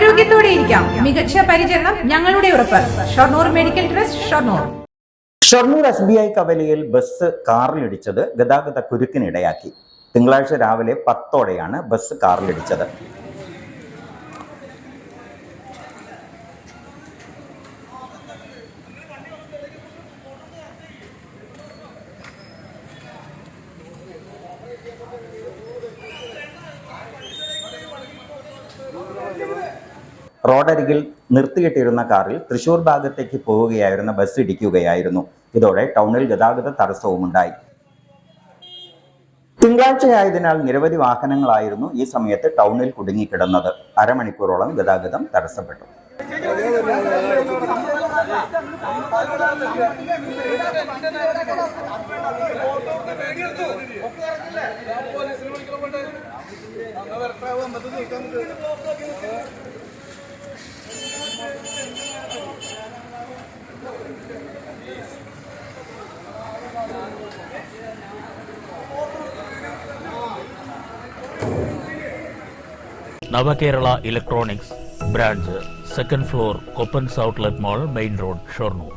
ആരോഗ്യത്തോടെ ഇരിക്കാം. മികച്ച പരിചരണം ഞങ്ങളുടെ ഉറപ്പ്. Shoranur medical trust Shoranur. Shoranur S B I കവലയിൽ ബസ് കാറിലിടിച്ചത് ഗതാഗത കുരുക്കിനിടയാക്കി തിങ്കളാഴ്ച രാവിലെ പത്തോടെയാണ് ബസ് കാറിലിടിച്ചത്. റോഡരികിൽ നിർത്തിയിട്ടിരുന്ന കാറിൽ തൃശൂർ ഭാഗത്തേക്ക് പോവുകയായിരുന്ന ബസ് ഇടിക്കുകയായിരുന്നു. ഇതോടെ ടൗണിൽ ഗതാഗത തടസ്സവുമുണ്ടായി. തിങ്കളാഴ്ചയായതിനാൽ നിരവധി വാഹനങ്ങളായിരുന്നു ഈ സമയത്ത് ടൗണിൽ കുടുങ്ങിക്കിടന്നത്. അരമണിക്കൂറോളം ഗതാഗതം തടസ്സപ്പെട്ടു. Navakerala electronics branch second floor Koppans outlet mall main road Shoranur.